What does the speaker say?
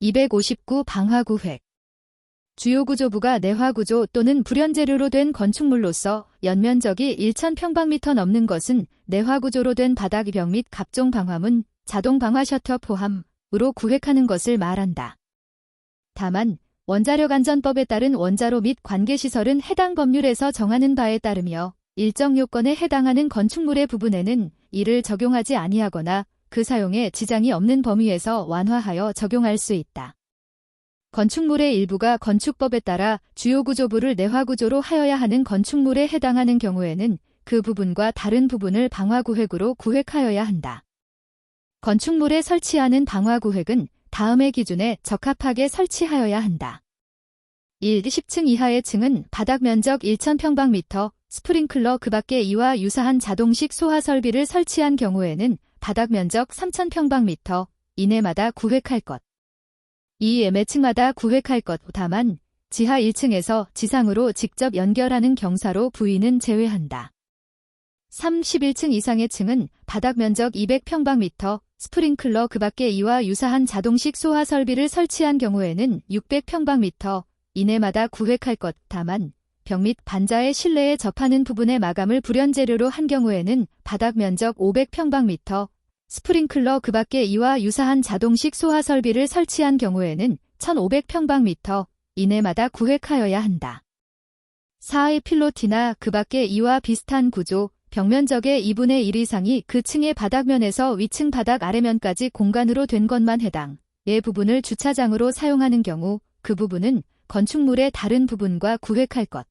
259 방화구획 주요 구조부가 내화구조 또는 불연재료로 된 건축물로서 연면적이 1,000평방미터 넘는 것은 내화구조로 된 바닥 벽및 각종 방화문, 자동 방화 셔터 포함으로 구획하는 것을 말한다. 다만 원자력 안전법에 따른 원자로 및 관계시설은 해당 법률에서 정하는 바에 따르며 일정 요건에 해당하는 건축물의 부분에는 이를 적용하지 아니하거나 그 사용에 지장이 없는 범위에서 완화하여 적용할 수 있다. 건축물의 일부가 건축법에 따라 주요 구조부를 내화 구조로 하여야 하는 건축물에 해당하는 경우에는 그 부분과 다른 부분을 방화구획으로 구획하여야 한다. 건축물에 설치하는 방화구획은 다음의 기준에 적합하게 설치하여야 한다. 1. 10층 이하의 층은 바닥 면적 1,000평방미터, 스프링클러 그 밖에 이와 유사한 자동식 소화 설비를 설치한 경우에는 바닥 면적 3,000평방미터 이내마다 구획할 것. 2. 매층마다 구획할 것. 다만 지하 1층에서 지상으로 직접 연결하는 경사로 부위는 제외한다. 3. 11층 이상의 층은 바닥 면적 200평방미터, 스프링클러 그 밖에 이와 유사한 자동식 소화 설비를 설치한 경우에는 600평방미터 이내마다 구획할 것. 다만 벽 및 반자의 실내에 접하는 부분의 마감을 불연재료로 한 경우에는 바닥 면적 500평방미터, 스프링클러 그 밖에 이와 유사한 자동식 소화 설비를 설치한 경우에는 1500평방미터 이내마다 구획하여야 한다. 4의 필로티나 그 밖에 이와 비슷한 구조, 벽면적의 2분의 1 이상이 그 층의 바닥면에서 위층 바닥 아래면까지 공간으로 된 것만 해당. 예 부분을 주차장으로 사용하는 경우 그 부분은 건축물의 다른 부분과 구획할 것.